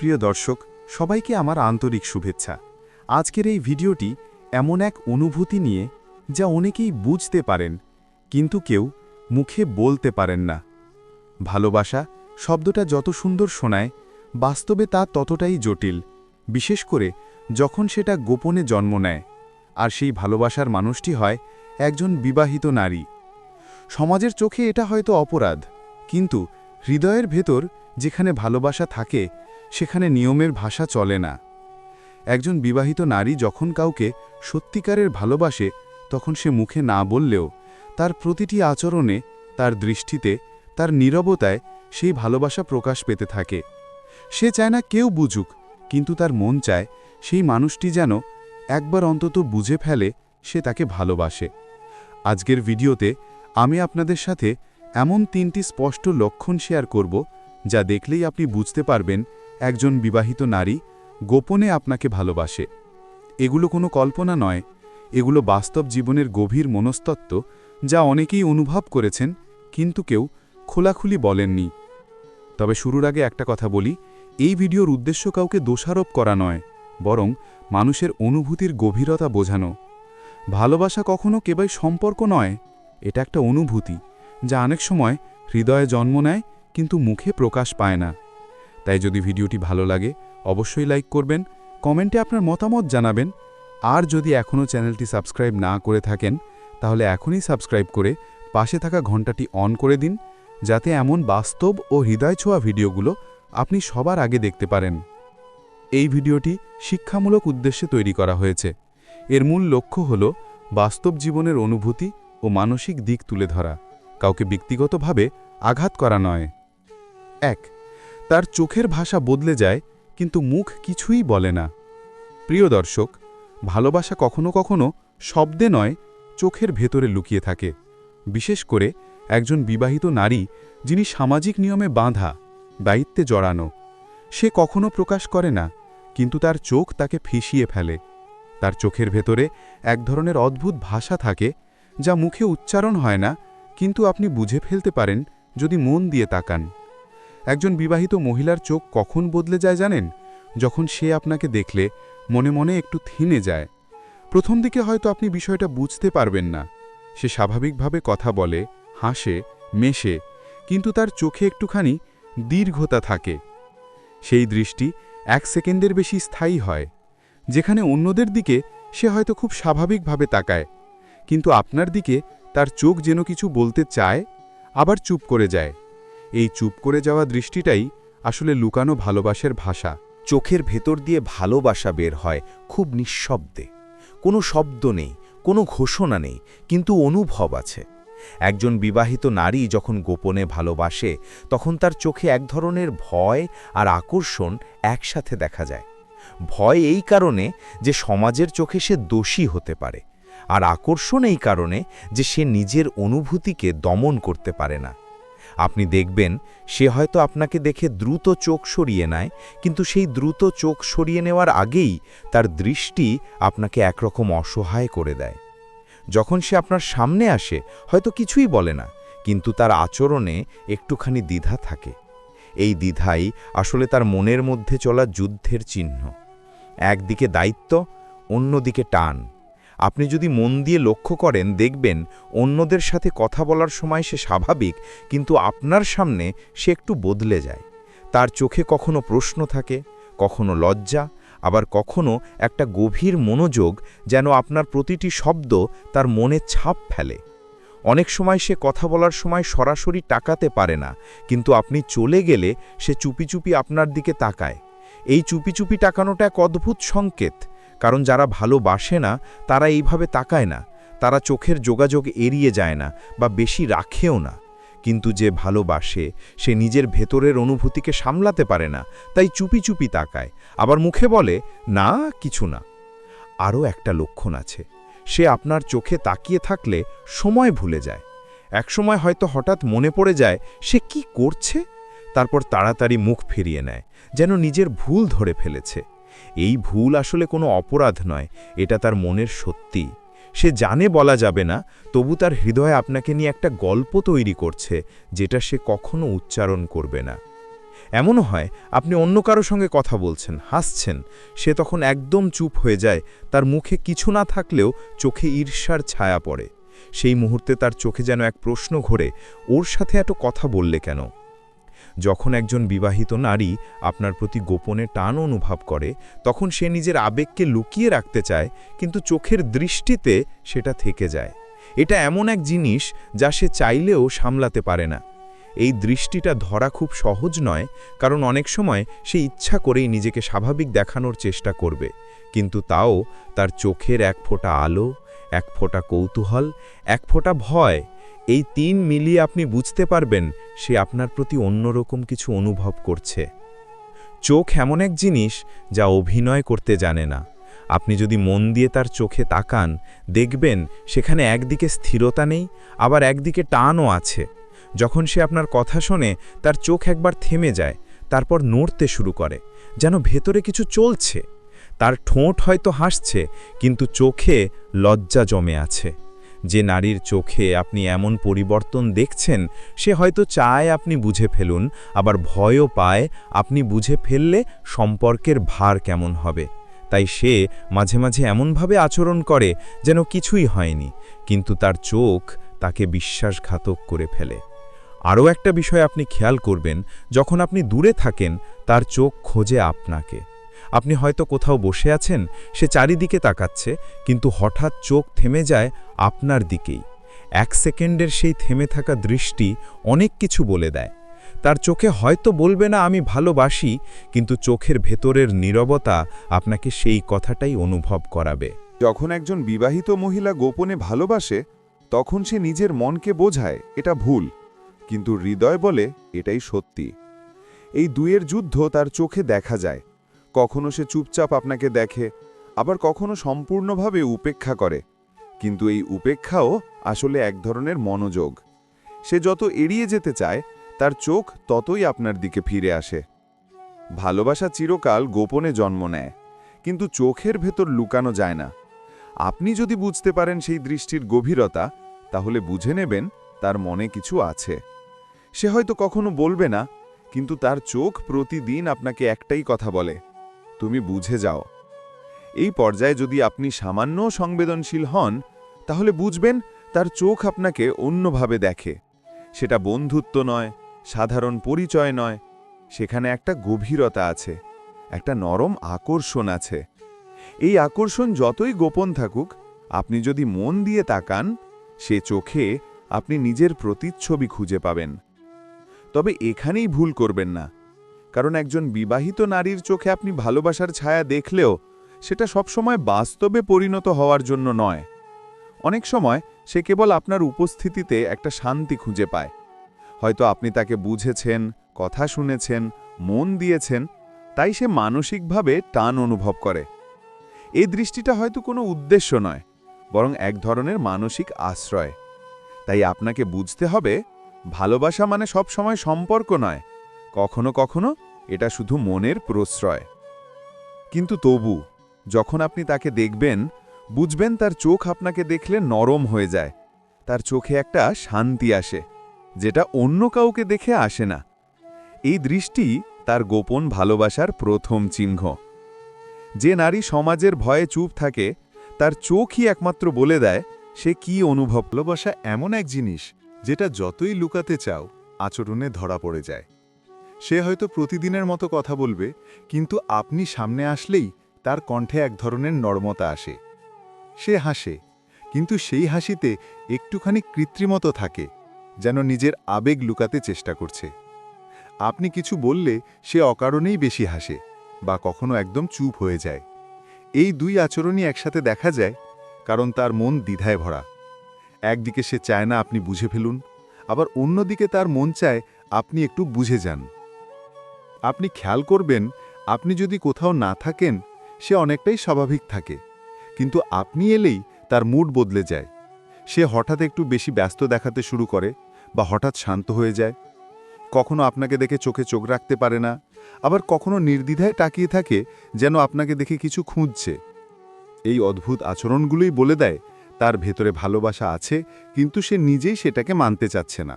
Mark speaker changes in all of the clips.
Speaker 1: প্রিয় দর্শক, সবাইকে আমার আন্তরিক শুভেচ্ছা। আজকের এই ভিডিওটি এমন এক অনুভূতি নিয়ে যা অনেকেই বুঝতে পারেন, কিন্তু কেউ মুখে বলতে পারেন না। ভালোবাসা শব্দটা যত সুন্দর শোনায়, বাস্তবে তা ততটাই জটিল, বিশেষ করে যখন সেটা গোপনে জন্ম নেয়। আর সেই ভালোবাসার মানুষটি হয় একজন বিবাহিত নারী। সমাজের চোখে এটা হয়তো অপরাধ, কিন্তু হৃদয়ের ভেতর যেখানে ভালোবাসা থাকে, সেখানে নিয়মের ভাষা চলে না। একজন বিবাহিত নারী যখন কাউকে সত্যিকারের ভালোবাসে, তখন সে মুখে না বললেও, তার প্রতিটি আচরণে, তার দৃষ্টিতে, তার নীরবতায় সেই ভালোবাসা প্রকাশ পেতে থাকে। সে চায় না কেউ বুঝুক, কিন্তু তার মন চায় সেই মানুষটি যেন একবার অন্তত বুঝে ফেলে সে তাকে ভালোবাসে। আজকের ভিডিওতে আমি আপনাদের সাথে এমন তিনটি স্পষ্ট লক্ষণ শেয়ার করব, যা দেখলেই আপনি বুঝতে পারবেন একজন বিবাহিত নারী গোপনে আপনাকে ভালোবাসে। এগুলো কোনো কল্পনা নয়, এগুলো বাস্তব জীবনের গভীর মনস্তত্ত্ব যা অনেকেই অনুভব করেছেন, কিন্তু কেউ খোলাখুলি বলেননি। তবে শুরুর আগে একটা কথা বলি, এই ভিডিওর উদ্দেশ্য কাউকে দোষারোপ করা নয়, বরং মানুষের অনুভূতির গভীরতা বোঝানো। ভালোবাসা কখনো কেবল সম্পর্ক নয়, এটা একটা অনুভূতি। যা অনেক সময় হৃদয়ে জন্ম নেয় কিন্তু মুখে প্রকাশ পায় না। তাই যদি ভিডিওটি ভালো লাগে, অবশ্যই লাইক করবেন, কমেন্টে আপনার মতামত জানাবেন। আর যদি এখনও চ্যানেলটি সাবস্ক্রাইব না করে থাকেন, তাহলে এখনই সাবস্ক্রাইব করে পাশে থাকা ঘন্টাটি অন করে দিন, যাতে এমন বাস্তব ও হৃদয় ছোঁয়া ভিডিওগুলো আপনি সবার আগে দেখতে পারেন। এই ভিডিওটি শিক্ষামূলক উদ্দেশ্যে তৈরি করা হয়েছে। এর মূল লক্ষ্য হল বাস্তব জীবনের অনুভূতি ও মানসিক দিক তুলে ধরা। কাউকে ব্যক্তিগতভাবে আঘাত করা নয়। এক, তার চোখের ভাষা বদলে যায়, কিন্তু মুখ কিছুই বলে না। প্রিয় দর্শক, ভালোবাসা কখনো কখনো শব্দে নয়, চোখের ভেতরে লুকিয়ে থাকে। বিশেষ করে একজন বিবাহিত নারী যিনি সামাজিক নিয়মে বাঁধা, দায়িত্বে জড়ানো, সে কখনো প্রকাশ করে না, কিন্তু তার চোখ তাকে ফিসিয়ে ফেলে। তার চোখের ভেতরে এক ধরনের অদ্ভুত ভাষা থাকে, যা মুখে উচ্চারণ হয় না কিন্তু আপনি বুঝে ফেলতে পারেন যদি মন দিয়ে তাকান। একজন বিবাহিত মহিলার চোখ কখন বদলে যায় জানেন? যখন সে আপনাকে দেখলে মনে মনে একটু থিনে যায়। প্রথম দিকে হয়তো আপনি বিষয়টা বুঝতে পারবেন না। সে স্বাভাবিকভাবে কথা বলে, হাসে, মেশে, কিন্তু তার চোখে একটুখানি দীর্ঘতা থাকে। সেই দৃষ্টি এক সেকেন্ডের বেশি স্থায়ী হয়, যেখানে অন্যদের দিকে সে হয়তো খুব স্বাভাবিকভাবে তাকায়। কিন্তু আপনার দিকে তার চোখ যেন কিছু বলতে চায়, আবার চুপ করে যায়। এই চুপ করে যাওয়া দৃষ্টিটাই আসলে লুকানো ভালোবাসার ভাষা।
Speaker 2: চোখের ভেতর দিয়ে ভালোবাসা বের হয় খুব নিঃশব্দে। কোনো শব্দ নেই, কোনো ঘোষণা নেই, কিন্তু অনুভব আছে। একজন বিবাহিত নারী যখন গোপনে ভালোবাসে, তখন তার চোখে এক ধরনের ভয় আর আকর্ষণ একসাথে দেখা যায়। ভয় এই কারণে যে সমাজের চোখে সে দোষী হতে পারে। আর আকর্ষণ এই কারণে যে সে নিজের অনুভূতিকে দমন করতে পারে না। আপনি দেখবেন, সে হয়তো আপনাকে দেখে দ্রুত চোখ সরিয়ে নেয়, কিন্তু সেই দ্রুত চোখ সরিয়ে নেওয়ার আগেই তার দৃষ্টি আপনাকে একরকম অসহায় করে দেয়। যখন সে আপনার সামনে আসে, হয়তো কিছুই বলে না, কিন্তু তার আচরণে একটুখানি দ্বিধা থাকে। এই দ্বিধাই আসলে তার মনের মধ্যে চলা যুদ্ধের চিহ্ন। একদিকে দায়িত্ব, অন্যদিকে টান। আপনি যদি মন দিয়ে লক্ষ্য করেন, দেখবেন অন্যদের সাথে কথা বলার সময় সে স্বাভাবিক, কিন্তু আপনার সামনে সে একটু বদলে যায়। তার চোখে কখনো প্রশ্ন থাকে, কখনো লজ্জা, আবার কখনো একটা গভীর মনোযোগ যেন আপনার প্রতিটি শব্দ তার মনে ছাপ ফেলে। অনেক সময় সে কথা বলার সময় সরাসরি টাকাতে পারে না, কিন্তু আপনি চলে গেলে সে চুপি চুপি আপনার দিকে তাকায়। এই চুপি চুপি টাকানোটা এক অদ্ভুত সংকেত। কারণ যারা ভালোবাসে না, তারা এইভাবে তাকায় না। তারা চোখের যোগাযোগ এড়িয়ে যায় না বা বেশি রাখেও না। কিন্তু যে ভালোবাসে, সে নিজের ভেতরের অনুভূতিকে সামলাতে পারে না, তাই চুপি চুপি তাকায়। আবার মুখে বলে, না, কিছু না। আরও একটা লক্ষণ আছে, সে আপনার চোখে তাকিয়ে থাকলে সময় ভুলে যায়। একসময় হয়তো হঠাৎ মনে পড়ে যায়, সে কি করছে? তারপর তাড়াতাড়ি মুখ ফিরিয়ে নেয়, যেন নিজের ভুল ধরে ফেলেছে। এই ভুল আসলে কোনো অপরাধ নয়, এটা তার মনের সত্যি। সে জানে বলা যাবে না, তবু তার হৃদয়ে আপনাকে নিয়ে একটা গল্প তৈরি করছে, যেটা সে কখনো উচ্চারণ করবে না। এমনও হয়, আপনি অন্য কারও সঙ্গে কথা বলছেন, হাসছেন, সে তখন একদম চুপ হয়ে যায়, তার মুখে কিছু না থাকলেও চোখে ঈর্ষার ছায়া পড়ে। সেই মুহূর্তে তার চোখে যেন এক প্রশ্ন ঘোরে, ওর সাথে এত কথা বললে কেন? যখন একজন বিবাহিত নারী আপনার প্রতি গোপনে টান অনুভব করে, তখন সে নিজের আবেগকে লুকিয়ে রাখতে চায়, কিন্তু চোখের দৃষ্টিতে সেটা থেকে যায়। এটা এমন এক জিনিস যা সে চাইলেও সামলাতে পারে না। এই দৃষ্টিটা ধরা খুব সহজ নয়, কারণ অনেক সময় সে ইচ্ছা করেই নিজেকে স্বাভাবিক দেখানোর চেষ্টা করবে, কিন্তু তাও তার চোখের এক ফোঁটা আলো, এক ফোঁটা কৌতূহল, এক ফোঁটা ভয় এই তিন মিলিয়ে আপনি বুঝতে পারবেন সে আপনার প্রতি অন্যরকম কিছু অনুভব করছে। চোখ এমন এক জিনিস যা অভিনয় করতে জানে না। আপনি যদি মন দিয়ে তার চোখে তাকান, দেখবেন সেখানে একদিকে স্থিরতা নেই, আবার একদিকে টানও আছে। যখন সে আপনার কথা শোনে, তার চোখ একবার থেমে যায়, তারপর নড়তে শুরু করে, যেন ভেতরে কিছু চলছে। তার ঠোঁট হয়তো হাসছে, কিন্তু চোখে লজ্জা জমে আছে। যে নারীর চোখে আপনি এমন পরিবর্তন দেখছেন, সে হয়তো চায় আপনি বুঝে ফেলুন, আবার ভয়ও পায় আপনি বুঝে ফেললে সম্পর্কের ভার কেমন হবে। তাই সে মাঝে মাঝে এমনভাবে আচরণ করে যেন কিছুই হয়নি, কিন্তু তার চোখ তাকে বিশ্বাসঘাতক করে ফেলে। আরও একটা বিষয় আপনি খেয়াল করবেন, যখন আপনি দূরে থাকেন, তার চোখ খোঁজে আপনাকে। আপনি হয়তো কোথাও বসে আছেন, সে চারিদিকে তাকাচ্ছে, কিন্তু হঠাৎ চোখ থেমে যায় আপনার দিকেই। এক সেকেন্ডের সেই থেমে থাকা দৃষ্টি অনেক কিছু বলে দেয়। তার চোখে হয়তো বলবে না, আমি ভালোবাসি কিন্তু চোখের ভেতরের নীরবতা আপনাকে সেই কথাটাই অনুভব করাবে।
Speaker 1: যখন একজন বিবাহিত মহিলা গোপনে ভালোবাসে, তখন সে নিজের মনকে বোঝায়, এটা ভুল কিন্তু হৃদয় বলে, এটাই সত্যি এই দুয়ের যুদ্ধ তার চোখে দেখা যায়। কখনো সে চুপচাপ আপনাকে দেখে, আবার কখনো সম্পূর্ণভাবে উপেক্ষা করে। কিন্তু এই উপেক্ষাও আসলে এক ধরনের মনোযোগ। সে যত এড়িয়ে যেতে চায়, তার চোখ ততই আপনার দিকে ফিরে আসে। ভালোবাসা চিরকাল গোপনে জন্ম নেয়, কিন্তু চোখের ভেতর লুকানো যায় না। আপনি যদি বুঝতে পারেন সেই দৃষ্টির গভীরতা, তাহলে বুঝে নেবেন তার মনে কিছু আছে। সে হয়তো কখনো বলবে না, কিন্তু তার চোখ প্রতিদিন আপনাকে একটাই কথা বলে। তুমি বুঝে যাও। এই পর্যায়ে যদি আপনি সামান্য সংবেদনশীল হন, তাহলে বুঝবেন তার চোখ আপনাকে অন্যভাবে দেখে। সেটা বন্ধুত্ব নয়, সাধারণ পরিচয় নয়, সেখানে একটা গভীরতা আছে, একটা নরম আকর্ষণ আছে। এই আকর্ষণ যতই গোপন থাকুক, আপনি যদি মন দিয়ে তাকান, সে চোখে আপনি নিজের প্রতিচ্ছবি খুঁজে পাবেন। তবে এখানেই ভুল করবেন না। কারণ একজন বিবাহিত নারীর চোখে আপনি ভালোবাসার ছায়া দেখলেও সেটা সবসময় বাস্তবে পরিণত হওয়ার জন্য নয়। অনেক সময় সে কেবল আপনার উপস্থিতিতে একটা শান্তি খুঁজে পায়। হয়তো আপনি তাকে বুঝেছেন, কথা শুনেছেন, মন দিয়েছেন, তাই সে মানসিকভাবে টান অনুভব করে। এই দৃষ্টিটা হয়তো কোনো উদ্দেশ্য নয়, বরং এক ধরনের মানসিক আশ্রয়। তাই আপনাকে বুঝতে হবে, ভালোবাসা মানে সব সময় সম্পর্ক নয় কখনো কখনো এটা শুধু মনের প্রশ্রয়। কিন্তু তবু, যখন আপনি তাকে দেখবেন, বুঝবেন তার চোখ আপনাকে দেখলে নরম হয়ে যায়। তার চোখে একটা শান্তি আসে, যেটা অন্য কাউকে দেখে আসে না। এই দৃষ্টি তার গোপন ভালোবাসার প্রথম চিহ্ন। যে নারী সমাজের ভয়ে চুপ থাকে, তার চোখই একমাত্র বলে দেয়, সে কি অনুভব?
Speaker 3: ভালোবাসা এমন এক জিনিস, যেটা যতই লুকাতে চাও, আচরণে ধরা পড়ে যায়। সে হয়তো প্রতিদিনের মতো কথা বলবে, কিন্তু আপনি সামনে আসলেই তার কণ্ঠে এক ধরনের নর্মতা আসে। সে হাসে, কিন্তু সেই হাসিতে একটুখানি কৃত্রিমত থাকে, যেন নিজের আবেগ লুকাতে চেষ্টা করছে। আপনি কিছু বললে সে অকারণেই বেশি হাসে বা কখনো একদম চুপ হয়ে যায়। এই দুই আচরণই একসাথে দেখা যায়, কারণ তার মন দ্বিধায় ভরা। একদিকে সে চায় না আপনি বুঝে ফেলুন, আবার অন্যদিকে তার মন চায় আপনি একটু বুঝে যান। আপনি খেয়াল করবেন, আপনি যদি কোথাও না থাকেন, সে অনেকটাই স্বাভাবিক থাকে। কিন্তু আপনি এলেই তার মুড বদলে যায়। সে হঠাৎ একটু বেশি ব্যস্ত দেখাতে শুরু করে বা হঠাৎ শান্ত হয়ে যায়। কখনো আপনাকে দেখে চোখে চোখ রাখতে পারে না, আবার কখনো নির্দ্বিধায় তাকিয়ে থাকে যেন আপনাকে দেখে কিছু খুঁজছে। এই অদ্ভুত আচরণগুলোই বলে দেয়, তার ভেতরে ভালোবাসা আছে, কিন্তু সে নিজেই সেটাকে মানতে চাচ্ছে না।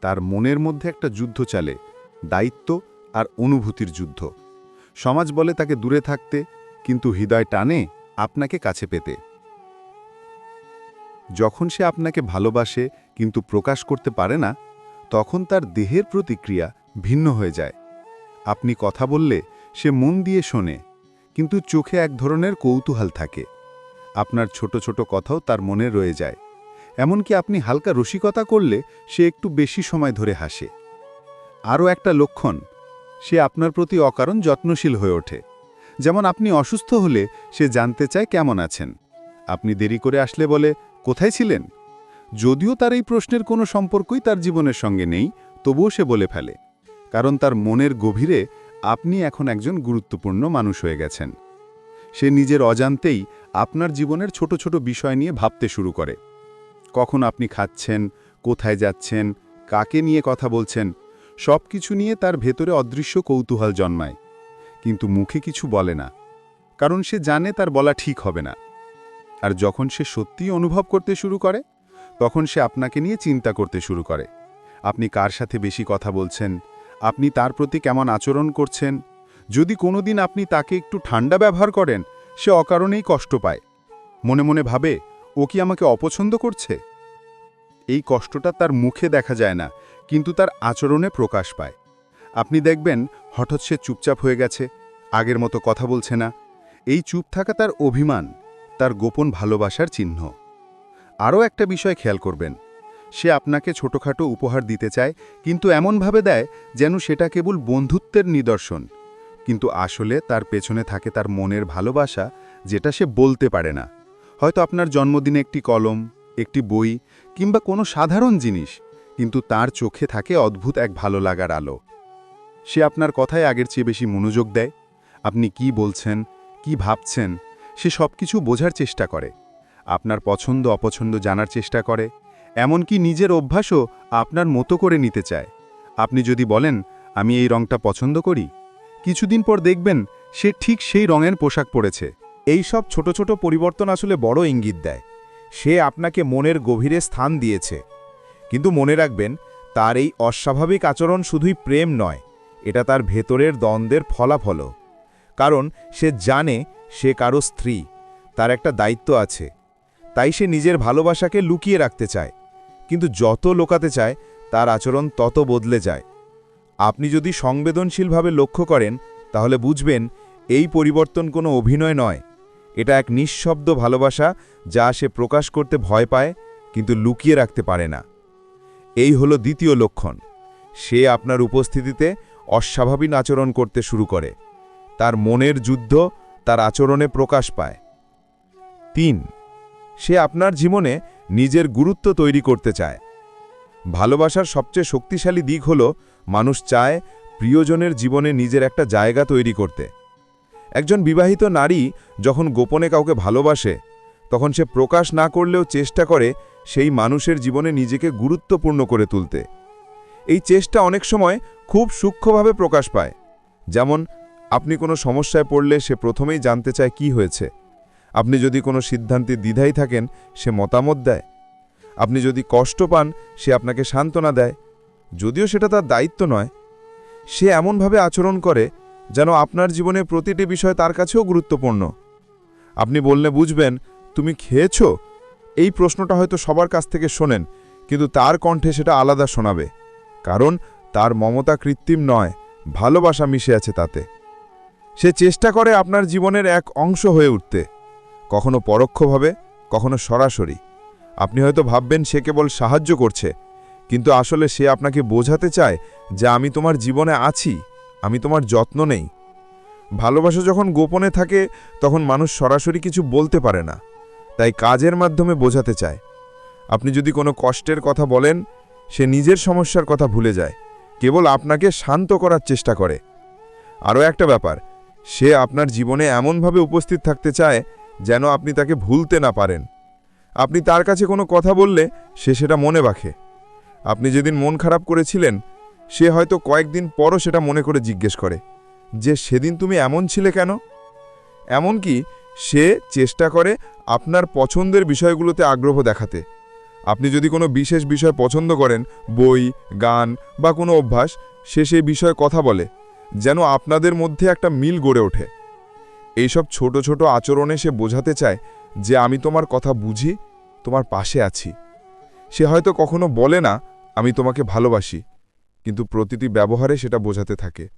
Speaker 3: তার মনের মধ্যে একটা যুদ্ধ চলে, দায়িত্ব
Speaker 1: আর অনুভূতির যুদ্ধ। সমাজ বলে তাকে দূরে থাকতে, কিন্তু হৃদয় টানে আপনাকে কাছে পেতে। যখন সে আপনাকে ভালোবাসে, কিন্তু প্রকাশ করতে পারে না, তখন তার দেহের প্রতিক্রিয়া ভিন্ন হয়ে যায়। আপনি কথা বললে সে মন দিয়ে শোনে, কিন্তু চোখে এক ধরনের কৌতূহল থাকে। আপনার ছোট ছোট কথাও তার মনে রয়ে যায়। এমনকি আপনি হালকা রসিকতা করলে সে একটু বেশি সময় ধরে হাসে। আরও একটা লক্ষণ সে আপনার প্রতি অকারণ যত্নশীল হয়ে ওঠে। যেমন আপনি অসুস্থ হলে সে জানতে চায় কেমন আছেন। আপনি দেরি করে আসলে বলে, কোথায় ছিলেন? যদিও তার এই প্রশ্নের কোনো সম্পর্কই তার জীবনের সঙ্গে নেই, তবুও সে বলে ফেলে। কারণ তার মনের গভীরে আপনি এখন একজন গুরুত্বপূর্ণ মানুষ হয়ে গেছেন। সে নিজের অজান্তেই আপনার জীবনের ছোট ছোট বিষয় নিয়ে ভাবতে শুরু করে। কখন আপনি খাচ্ছেন, কোথায় যাচ্ছেন, কাকে নিয়ে কথা বলছেন সব কিছু নিয়ে তার ভেতরে অদৃশ্য কৌতূহল জন্মায়। কিন্তু মুখে কিছু বলে না, কারণ সে জানে তার বলা ঠিক হবে না। আর যখন সে সত্যিই অনুভব করতে শুরু করে, তখন সে আপনাকে নিয়ে চিন্তা করতে শুরু করে। আপনি কার সাথে বেশি কথা বলছেন? আপনি তার প্রতি কেমন আচরণ করছেন? যদি কোনোদিন আপনি তাকে একটু ঠান্ডা ব্যবহার করেন, সে অকারণেই কষ্ট পায়। মনে মনে ভাবে, ও কি আমাকে অপছন্দ করছে? এই কষ্টটা তার মুখে দেখা যায় না কিন্তু তার আচরণে প্রকাশ পায়। আপনি দেখবেন, হঠাৎ সে চুপচাপ হয়ে গেছে, আগের মতো কথা বলছে না। এই চুপ থাকা তার অভিমান, তার গোপন ভালোবাসার চিহ্ন। আরও একটা বিষয় খেয়াল করবেন, সে আপনাকে ছোটোখাটো উপহার দিতে চায়, কিন্তু এমনভাবে দেয় যেন সেটা কেবল বন্ধুত্বের নিদর্শন। কিন্তু আসলে তার পেছনে থাকে তার মনের ভালোবাসা, যেটা সে বলতে পারে না। হয়তো আপনার জন্মদিনে একটি কলম, একটি বই, কিংবা কোনো সাধারণ জিনিস কিন্তু তার চোখে থাকে অদ্ভুত এক ভালো লাগার আলো। সে আপনার কথায় আগের চেয়ে বেশি মনোযোগ দেয়। আপনি কি বলছেন, কি ভাবছেন, সে সব কিছু বোঝার চেষ্টা করে। আপনার পছন্দ, অপছন্দ জানার চেষ্টা করে। এমনকি নিজের অভ্যাসও আপনার মতো করে নিতে চায়। আপনি যদি বলেন, আমি এই রংটা পছন্দ করি? কিছুদিন পর দেখবেন, সে ঠিক সেই রঙের পোশাক পরেছে।
Speaker 2: এই সব ছোট ছোট পরিবর্তন আসলে বড় ইঙ্গিত দেয়। সে আপনাকে মনের গভীরে স্থান দিয়েছে। কিন্তু মনে রাখবেন, তার এই অস্বাভাবিক আচরণ শুধুই প্রেম নয়, এটা তার ভেতরের দ্বন্দ্বের ফলাফলও। কারণ সে জানে সে কারও স্ত্রী, তার একটা দায়িত্ব আছে, তাই সে নিজের ভালোবাসাকে লুকিয়ে রাখতে চায়, কিন্তু যত লোকাতে চায়, তার আচরণ তত বদলে যায়। আপনি যদি সংবেদনশীলভাবে লক্ষ্য করেন, তাহলে বুঝবেন, এই পরিবর্তন কোনো অভিনয় নয়, এটা এক নিঃশব্দ ভালোবাসা যা সে প্রকাশ করতে ভয় পায়, কিন্তু লুকিয়ে রাখতে পারে না। এই হলো দ্বিতীয় লক্ষণ। সে আপনার উপস্থিতিতে অস্বাভাবিক আচরণ করতে শুরু করে। তার মনের যুদ্ধ তার আচরণে প্রকাশ পায়। তিন, সে আপনার জীবনে নিজের গুরুত্ব তৈরি করতে চায়। ভালোবাসার সবচেয়ে শক্তিশালী দিক হল মানুষ চায় প্রিয়জনের জীবনে নিজের একটা জায়গা তৈরি করতে। একজন বিবাহিত নারী যখন গোপনে কাউকে ভালোবাসে, তখন সে প্রকাশ না করলেও চেষ্টা করে সেই মানুষের জীবনে নিজেকে গুরুত্বপূর্ণ করে তুলতে। এই চেষ্টা অনেক সময় খুব সূক্ষ্মভাবে প্রকাশ পায়। যেমন, আপনি কোনো সমস্যায় পড়লে সে প্রথমেই জানতে চায় কি হয়েছে। আপনি যদি কোনো সিদ্ধান্তে দ্বিধাই থাকেন, সে মতামত দেয়। আপনি যদি কষ্ট পান, সে আপনাকে সান্ত্বনা দেয়। যদিও সেটা তার দায়িত্ব নয়, সে এমনভাবে আচরণ করে যেন আপনার জীবনে প্রতিটি বিষয় তার কাছেও গুরুত্বপূর্ণ। আপনি বললে বুঝবেন, তুমি খেয়েছ? এই প্রশ্নটা হয়তো সবার কাছ থেকে শোনেন, কিন্তু তার কণ্ঠে সেটা আলাদা শোনাবে। কারণ তার মমতা কৃত্রিম নয়, ভালোবাসা মিশে আছে তাতে। সে চেষ্টা করে আপনার জীবনের এক অংশ হয়ে উঠতে। কখনো পরোক্ষভাবে, কখনো সরাসরি। আপনি হয়তো ভাববেন সে কেবল সাহায্য করছে, কিন্তু আসলে সে আপনাকে বোঝাতে চায় যে আমি তোমার জীবনে আছি, আমি তোমার যত্ন নেই। ভালোবাসা যখন গোপনে থাকে, তখন মানুষ সরাসরি কিছু বলতে পারে না। তাই কাজের মাধ্যমে বোঝাতে চায়। আপনি যদি কোনো কষ্টের কথা বলেন, সে নিজের সমস্যার কথা ভুলে যায়। কেবল আপনাকে শান্ত করার চেষ্টা করে। আরও একটা ব্যাপার, সে আপনার জীবনে এমনভাবে উপস্থিত থাকতে চায়, যেন আপনি তাকে ভুলতে না পারেন। আপনি তার কাছে কোনো কথা বললে, সে সেটা মনে রাখে। আপনি যেদিন মন খারাপ করেছিলেন, সে হয়তো কয়েকদিন পরও সেটা মনে করে জিজ্ঞেস করে, যে সেদিন তুমি এমন ছিলে কেন? এমনকি সে চেষ্টা করে আপনার পছন্দের বিষয়গুলোতে আগ্রহ দেখাতে। আপনি যদি কোনো বিশেষ বিষয় পছন্দ করেন, বই, গান বা কোনো অভ্যাস, সে সেই বিষয়ে কথা বলে,
Speaker 1: যেন আপনাদের মধ্যে একটা মিল গড়ে ওঠে। এইসব ছোট ছোট আচরণে সে বোঝাতে চায় যে, আমি তোমার কথা বুঝি, তোমার পাশে আছি। সে হয়তো কখনো বলে না, আমি তোমাকে ভালোবাসি, কিন্তু প্রতিটি ব্যবহারে সেটা বোঝাতে থাকে।